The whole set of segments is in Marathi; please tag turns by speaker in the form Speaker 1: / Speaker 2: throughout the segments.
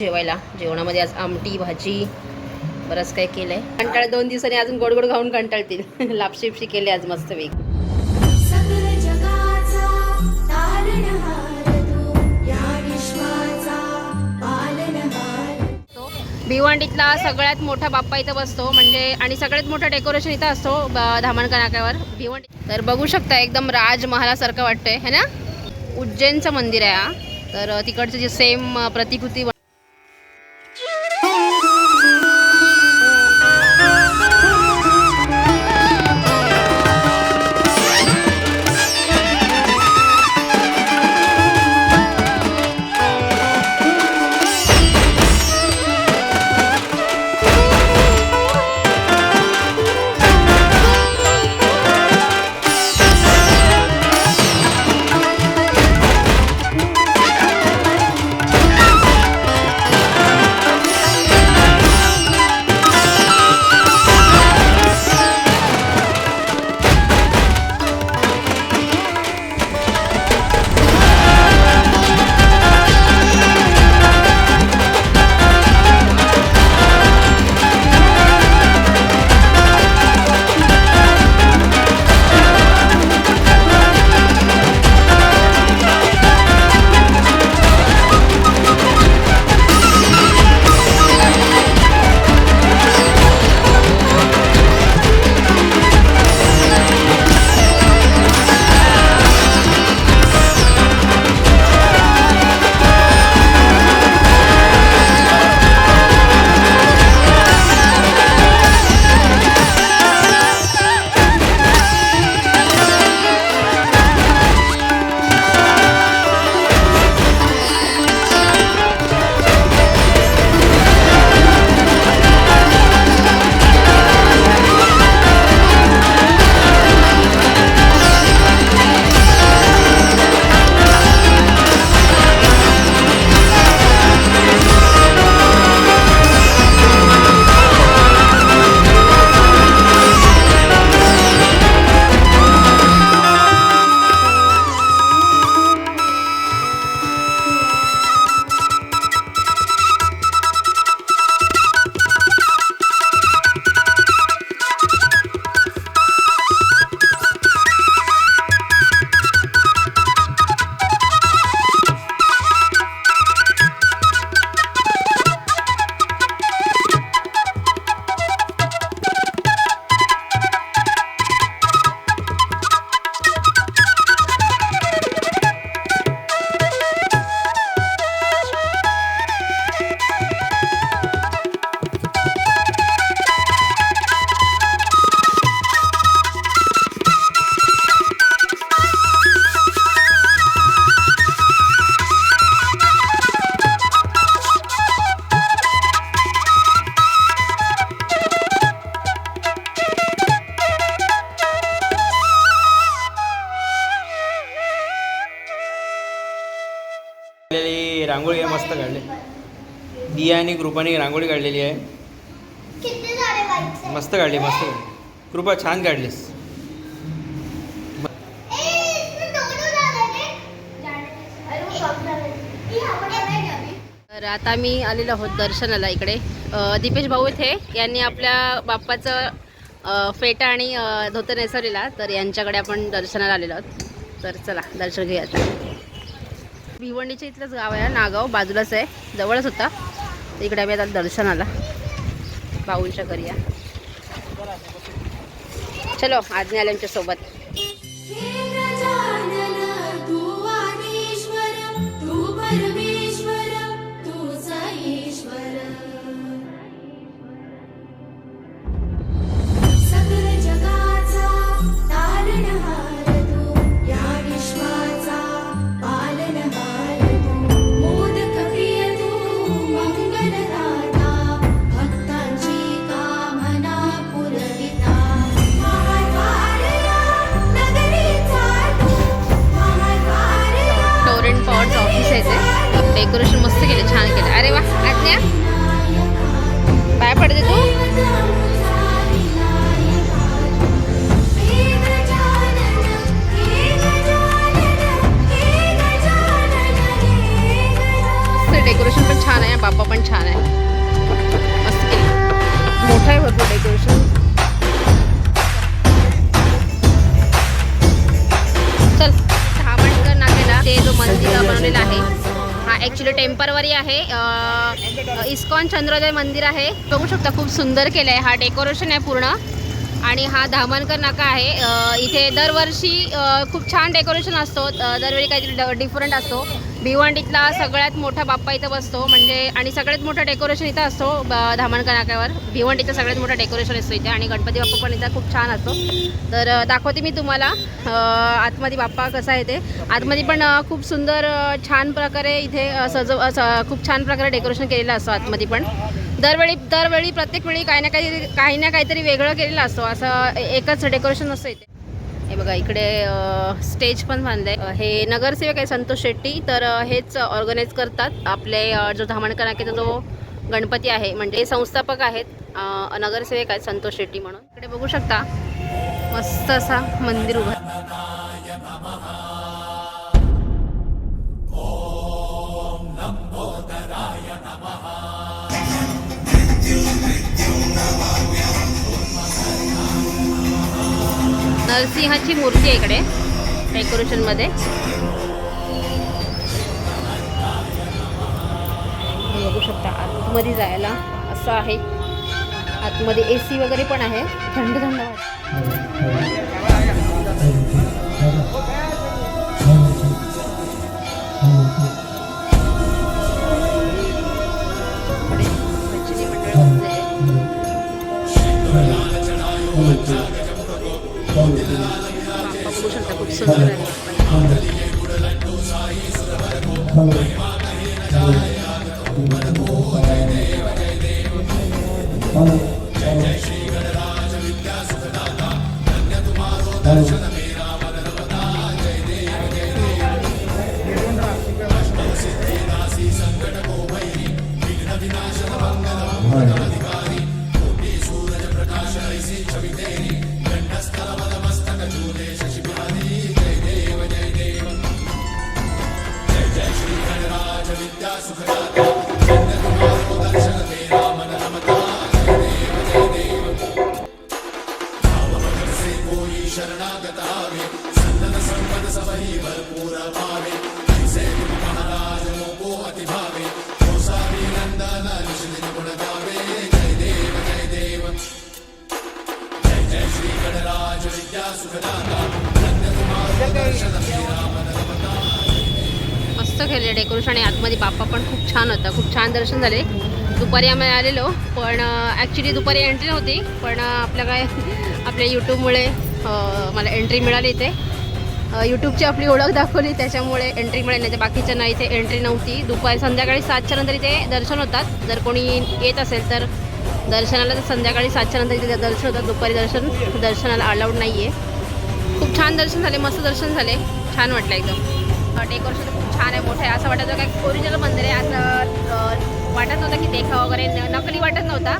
Speaker 1: जेवायला. जेवणामध्ये आज आमटी भाजी बरंच काही केलंय. कंटाळ दोन दिवसांनी अजून गोड गोड खाऊन कंटाळतील. लापशिपशी केले आज मस्त वेग. भिवंडीतला सगळ्यात मोठा बाप्पा इथं बसतो. म्हणजे आणि सगळ्यात मोठं डेकोरेशन इथं असतो धामणका नाक्यावर भिवंडी तर बघू शकता एकदम राजमहालासारखं वाटतंय है ना? उज्जैनचं मंदिर आहे हा. तर तिकडचं जे सेम प्रतिकृती
Speaker 2: रांगोळी आहे मस्त काढली दिया आणि कृपाने रांगोळी काढलेली आहे. मस्त काढली मस्त काढली. कृपा छान काढलीस.
Speaker 1: तर आता मी आलेलो आहोत दर्शनाला इकडे. अ, दीपेश भाऊ इथे. यांनी आपल्या बाप्पाचं अ, फेटा आणि धोतर नेसवलेला तर यांच्याकडे आपण दर्शनाला आलेलो आहोत. तर चला दर्शन घेऊया आता भिवंडीच्या इथलंच गाव आहे. नागाव बाजूलाच आहे. जवळच होता. इकडे आम्ही आता दर्शनाला. बाऊंच्या घरी या. चलो आज्ञा आल्या सोबत. बाप्पा पण छान आहे मस्त केलं. मोठं आहे भरपूर डेकोरेशन चल धामणकर नाकेला ते जो मंदिर बनवलेला आहे हा ॲक्च्युली टेम्परवरी आहे. इस्कॉन चंद्रोदय मंदिर आहे. बघू शकता खूप सुंदर केलं आहे हा डेकोरेशन आहे पूर्ण. आणि हा धामणकर नाका आहे. इथे दरवर्षी खूप छान डेकोरेशन असतो. दरवेळी काहीतरी डिफरंट असतो. भिवंडीतला सगळ्यात मोठा बाप्पा इथं बसतो. म्हणजे आणि सगळ्यात मोठं डेकोरेशन इथं असतो धामणकर नाक्यावर. भिवंडीचं सगळ्यात मोठं डेकोरेशन असतो इथे. आणि गणपती बाप्पा पण इथं खूप छान असतो. तर दाखवते मी तुम्हाला. आतमधी आतमध्ये बाप्पा कसा आहे ते. आतमध्ये पण खूप सुंदर छान प्रकारे इथे सजव खूप छान प्रकारे डेकोरेशन केलेलं असतं आतमध्ये पण. दरवेळी दरवेळी प्रत्येक वेळी काही ना काही काही ना काहीतरी वेगळं केलेलं असतो. असं एकच डेकोरेशन असतं इथे. हे बघा इकडे स्टेज पण बांधलंय. आहे हे नगरसेवक आहे संतोष शेट्टी. तर हेच ऑर्गनाईज करतात. आपले जो धामणकर जो गणपती आहे म्हणजे संस्थापक आहेत. नगरसेवक आहेत संतोष शेट्टी म्हणून. इकडे बघू शकता मस्त असा मंदिर उभा. नरसिंहाची मूर्ती आहे इकडे डेकोरेशनमध्ये. बघू शकता आतमध्ये जायला असं आहे. आतमध्ये ए सी वगैरे पण आहे. थंड थंड बघू शकता मस्त केले डेकोरेशन आणि आतमध्ये बाप्पा पण खूप छान होता. खूप छान दर्शन झाले. दुपारी आम्ही आलेलो पण ॲक्च्युली दुपारी एंट्री नव्हती पण आपल्या काय आपल्या यूट्यूबमुळे मला एंट्री मिळाली इथे. यूट्यूबची आपली ओळख दाखवली त्याच्यामुळे एंट्री मिळाली नाही तर बाकीच्या नाही इथे एंट्री नव्हती. दुपारी संध्याकाळी सातच्या नंतर इथे दर्शन होतात. जर कोणी येत असेल तर दर्शनाला तर संध्याकाळी सातच्या नंतर इथे दर्शन होतात दुपारी दर्शन दर्शनाला अलाउड नाही आहे खूप छान दर्शन झाले मस्त दर्शन झाले. छान वाटलं एकदम. डेकोरेशन खूप छान आहे मोठं आहे. असं वाटायचं काय ओरिजिनल मंदिर आहे. असं वाटत नव्हतं की देखा वगैरे नकली वाटत नव्हता.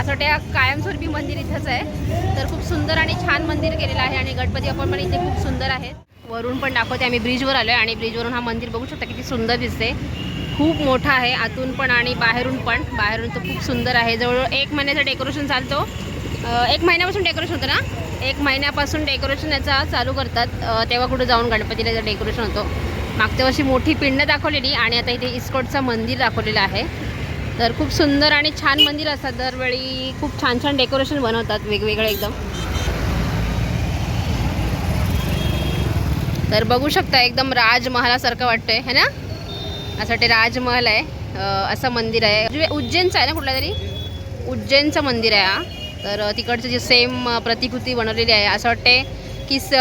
Speaker 1: असं वाटतं कायमस्वरूपी मंदिर इथंच आहे. तर खूप सुंदर आणि छान मंदिर केलेलं आहे आणि गणपती बाप्पा पण इथे खूप सुंदर आहेत. वरून पण दाखवते आम्ही ब्रिजवर आलो आहे आणि ब्रिजवरून हा मंदिर बघू शकता किती सुंदर दिसते खूप मोठा आहे आतून पण आणि बाहेरून पण. बाहेरून तर खूप सुंदर आहे. जवळजवळ एक महिन्याचं डेकोरेशन चालतो. एक महिन्यापासून डेकोरेशन होतं ना? एक महिन्यापासून डेकोरेशन याचा चालू करतात. तेव्हा कुठं जाऊन गणपतीला याचं डेकोरेशन होतं. मागच्या वर्षी मोठी पिंड दाखवलेली आणि आता इथे इस्कोटचं मंदिर दाखवलेलं आहे. तर खूप सुंदर आणि छान मंदिर असतात. दरवेळी खूप छान छान डेकोरेशन बनवतात वेगवेगळे एकदम. तर बघू शकता एकदम राजमहालासारखं वाटतंय. है ना? असं वाटते राजमहल आहे. असं मंदिर आहे. म्हणजे उज्जैनचं आहे ना कुठला तरी? उज्जैनचं मंदिर आहे हा. तर तिकडचं जे सेम प्रतिकृती बनवलेली आहे. असं वाटते की स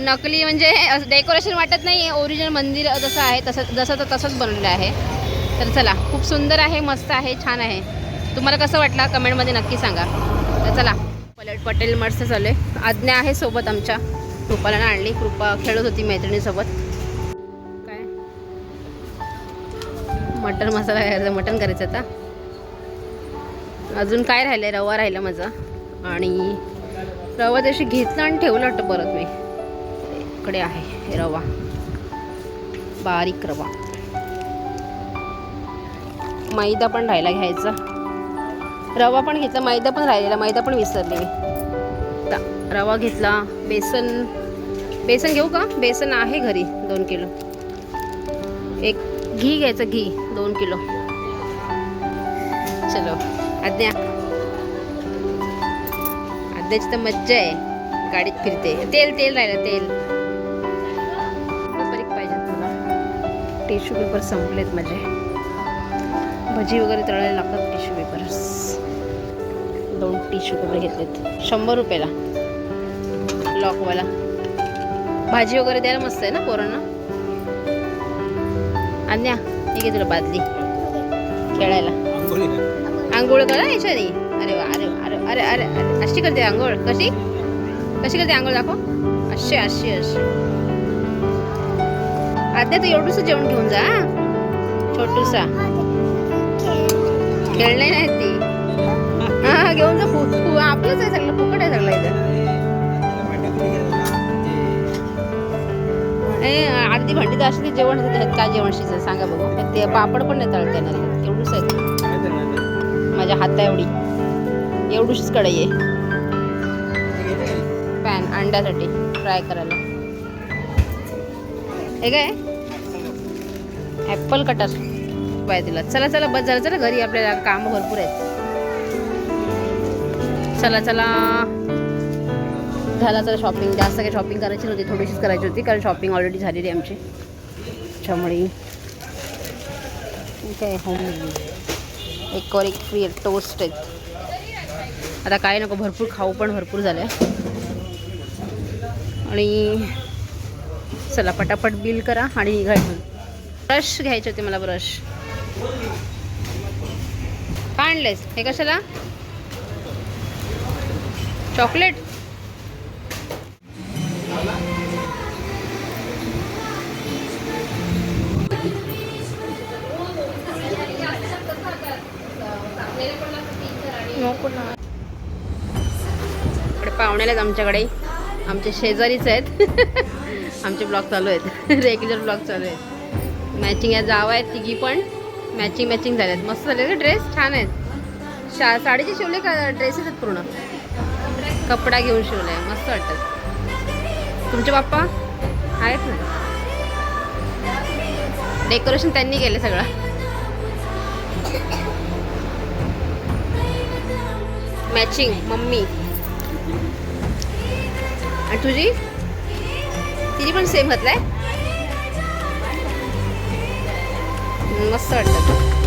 Speaker 1: नकली म्हणजे डेकोरेशन वाटत नाही ओरिजिनल मंदिर जसं आहे तसं जसं तर तसंच बनवलेलं आहे. तर चला खूप सुंदर आहे मस्त आहे छान आहे. तुम्हाला कसं वाटलं कमेंटमध्ये नक्की सांगा. तर चला पलट पटेल मस्त चालू आहे आज्ञा आहे सोबत आमच्या. कृपाला आणली. कृपा खेळत होती मैत्रिणीसोबत. मटन मसाला करायचा मटन करायचं आता. अजून काय राहिलं आहे रवा राहिला माझा. आणि रवा तशी घेतला आणि ठेवला वाटतं परत मी. इकडे आहे रवा. बारीक रवा. मैदा पण राहिला घ्यायचा. रवा पण घेतला मैदा पण राहिलेला मैदा पण विसरले मी. रवा घेतला. बेसन बेसन घेऊ का? बेसन आहे घरी दोन किलो. घी घ्यायचं घी. दोन किलो. चलो आज्ञा. आज्ञाची तर मज्जा आहे. गाडीत फिरते. तेल तेल राहिलं तेल. बारीक पाहिजे तुला. टिश्यू पेपर संपलेत माझे. भजी वगैरे तळायला लागतात टिश्यू पेपर्स. दोन टिश्यू पेपर घेतलेत. शंभर रुपयाला. लॉकवाला. भाजी वगैरे द्यायला मस्त आहे ना पोरांना? अन्या हे घे तुला बादली खेळायला
Speaker 2: आंघोळी
Speaker 1: करा याच्याने अरे वा अरे वा, अरे अरे अरे अरे अशी करते आंघोळ कशी कशी करते आंघोळ दाखव अशी अशी अशी आद्या तू एवढूस जेवण घेऊन जा? छोटूसा खेळणे नाही ती हा घेऊन जा फु फु- आपलंच आहे सगळं फुकट आहे सगळं इथं ती भांडी तर अशी जेवण आहेत काय जेवण शिजत सांगा बघू. ते पापड पण नाही तळता येणार एवढूच आहे. माझ्या हाता एवढी. एवढूच कढई आहे. पॅन अंड्यासाठी फ्राय करायला. हे काय? Apple cutter. पाय दिला चला चला बस झालं चला घरी आपल्याला काम भरपूर आहेत. चला चला. झाला तर शॉपिंग जास्त काही शॉपिंग करायची नव्हती थोडीशीच करायची होती कारण शॉपिंग ऑलरेडी झालेली आहे आमची. त्याच्यामुळे काय होम एकवर एक फ्री टोस्ट आहेत. आता काय नको भरपूर खाऊ पण भरपूर झालं. आणि चला पटापट बिल करा आणि निघायचं ब्रश घ्यायचे होते मला ब्रश काय आणलेस हे कशाला? चॉकलेट नको ना इकडे पाहुणे आहेत आमच्याकडे. आमचे शेजारीच आहेत. आमचे ब्लॉग चालू आहेत. रेग्युलर ब्लॉग चालू आहेत. मॅचिंग या जावा आहेत तिघी पण. मॅचिंग मॅचिंग झाल्यात. मस्त झाले ड्रेस छान आहेत. शा साडीचे शिवले का ड्रेसेस आहेत पूर्ण? कपडा घेऊन शिवलाय मस्त वाटतात. तुमचे बाप्पा आहेत ना? डेकोरेशन त्यांनी केलं सगळं. Matching mummy. आणि तुझी? तिची पण सेम घातलाय? मस्त वाटतं